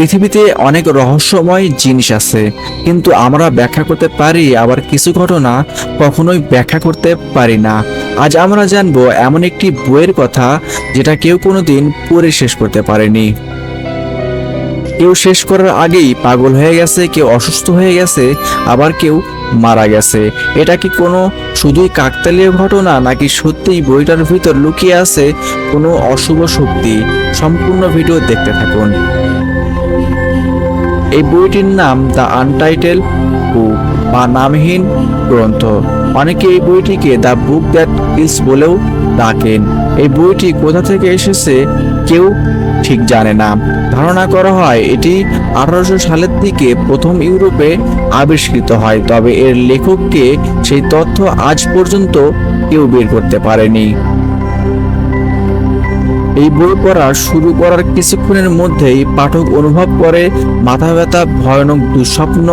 পৃথিবীতে অনেক রহস্যময় জিনিস আছে, কিন্তু আমরা ব্যাখ্যা করতে পারি আবার কিছু ঘটনা কখনোই ব্যাখ্যা করতে পারি না। আজ আমরা জানব এমন একটি বইয়ের কথা যেটা কেউ কোনোদিন পড়ে শেষ করতে পারেনি। কেউ শেষ করার আগেই পাগল হয়ে গেছে, কেউ অসুস্থ হয়ে গেছে, আবার কেউ মারা গেছে। এটা কি কোনো শুধুই কাকতালীয় ঘটনা, নাকি সত্যিই বইটার ভিতর লুকিয়ে আছে কোনো অশুভ শক্তি? সম্পূর্ণ ভিডিও দেখতে থাকুন। এই বইটির নাম দ্য আনটাইটেল বুক বা নামহীন গ্রন্থ। অনেকে এই বইটিকে দ্য বুক দ্যাট ইস বলেও ডাকেন। এই বইটি কোথা থেকে এসেছে কেউ ঠিক জানে না। ধারণা করা হয় এটি আঠারোশো সালের দিকে প্রথম ইউরোপে আবিষ্কৃত হয়, তবে এর লেখককে সেই তথ্য আজ পর্যন্ত কেউ বের করতে পারেনি। এই বই পড়া শুরু করার কিছুক্ষণের মধ্যেই পাঠক অনুভব করে মাথা ব্যথা, ভয়ানক দুঃস্বপ্ন,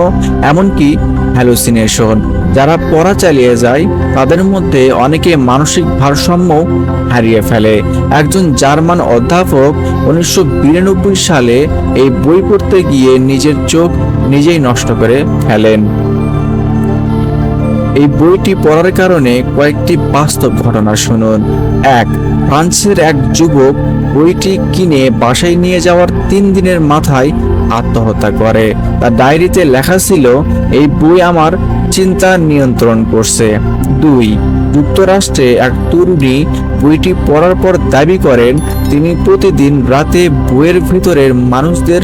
এমনকি হ্যালুসিনেশন যারা পড়া চালিয়ে যায়, তাদের মধ্যে অনেকে মানসিক ভারসাম্য হারিয়ে ফেলে। একজন জার্মান অধ্যাপক উনিশশো বিরানব্বই সালে এই বই পড়তে গিয়ে নিজের চোখ নিজেই নষ্ট করে ফেলেন। এই বইটি পড়ার কারণে কয়েকটি বাস্তব ঘটনা শুনুন। এক, ফ্রান্সের এক যুবক বইটি কিনে বাসায় নিয়ে যাওয়ার তিন দিনের মাথায় আত্মহত্যা করে। তার ডায়েরিতে লেখা ছিল, এই বই আমার চিন্তা নিয়ন্ত্রণ করছে। দুই, যুক্তরাষ্ট্রে এক তরুণী বইটি পড়ার পর দাবি করেন, তিনি প্রতিদিন রাতে বইয়ের ভিতরের মানুষদের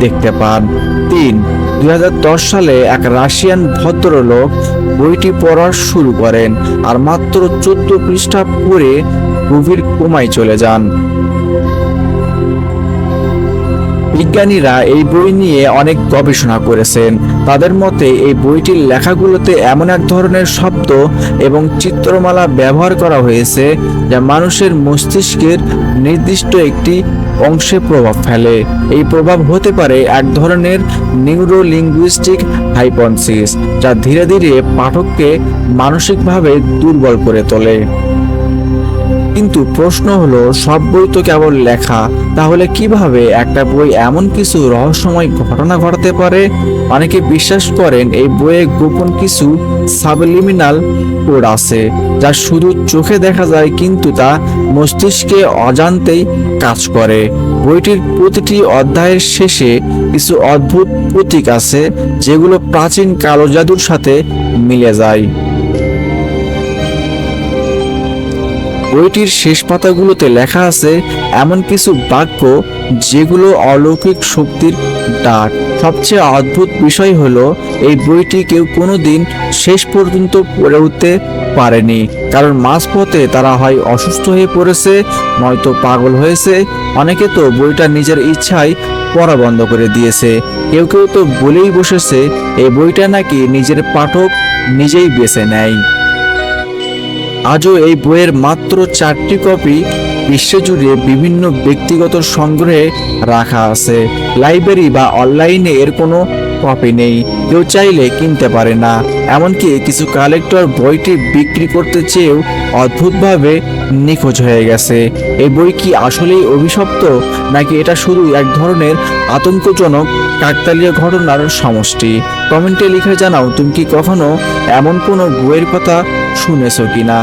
দেখতে পান। তিন, দুই সালে এক রাশিয়ান ভদ্রলোক বইটি পড়া শুরু করেন আর মাত্র চোদ্দ পৃষ্ঠা পড়ে গভীর কোমায় চলে যান। বিজ্ঞানীরা এই বই নিয়ে অনেক গবেষণা করেছেন। তাদের মতে এই বইটির লেখাগুলোতে এমন এক ধরনের শব্দ এবং চিত্রমালা ব্যবহার করা হয়েছে যা মানুষের মস্তিষ্কের নির্দিষ্ট একটি অংশে প্রভাব ফেলে। এই প্রভাব হতে পারে এক ধরনের নিউরো লিঙ্গুইস্টিক হাইপনসিস যা ধীরে ধীরে পাঠককে মানসিকভাবে দুর্বল করে তোলে। কিন্তু প্রশ্ন হলো, সব বই তো কেবল লেখা, তাহলে কীভাবে একটা বই এমন কিছু রহস্যময় ঘটনা ঘটাতে পারে? অনেকে বিশ্বাস করেন এই বইয়ে গোপন কিছু সাবলিমিনাল কোড আছে, যা শুধু চোখে দেখা যায় কিন্তু তা মস্তিষ্কে অজান্তেই কাজ করে। বইটির প্রতিটি অধ্যায়ের শেষে কিছু অদ্ভুত প্রতীক আছে, যেগুলো প্রাচীন কালো জাদুর সাথে মিলে যায়। বইটির শেষ পাতাগুলোতে লেখা আছে এমন কিছু বাক্য যেগুলো অলৌকিক শক্তির ডাক। সবচেয়ে অদ্ভুত বিষয় হলো, এই বইটি কেউ কোনোদিন শেষ পর্যন্ত পড়ে উঠতে পারেনি, কারণ মাঝপথে তারা হয় অসুস্থ হয়ে পড়েছে, নয়তো পাগল হয়েছে। অনেকে তো বইটা নিজের ইচ্ছায় পড়া বন্ধ করে দিয়েছে। কেউ কেউ তো বলেই বসেছে, এই বইটা নাকি নিজের পাঠক নিজেই বেছে নেয়। আজও এই বইয়ের মাত্র চারটি কপি বিশ্বজুড়ে বিভিন্ন ব্যক্তিগত সংগ্রহে রাখা আছে। লাইব্রেরি বা অনলাইনে এর কোনো কপি নেই। কেউ চাইলে কিনতে পারে না। এমনকি কিছু কালেক্টর বইটি বিক্রি করতে চেয়েও অদ্ভুতভাবে নিখোঁজ হয়ে গেছে। এই বই কি আসলেই অভিশপ্ত, নাকি এটা শুধু এক ধরনের আতঙ্কজনক, কাকতালীয় ঘটনার সমষ্টি? কমেন্টে লিখে জানাও, তুমি কি কখনো এমন কোনো বইয়ের কথা শুনেছো কিনা?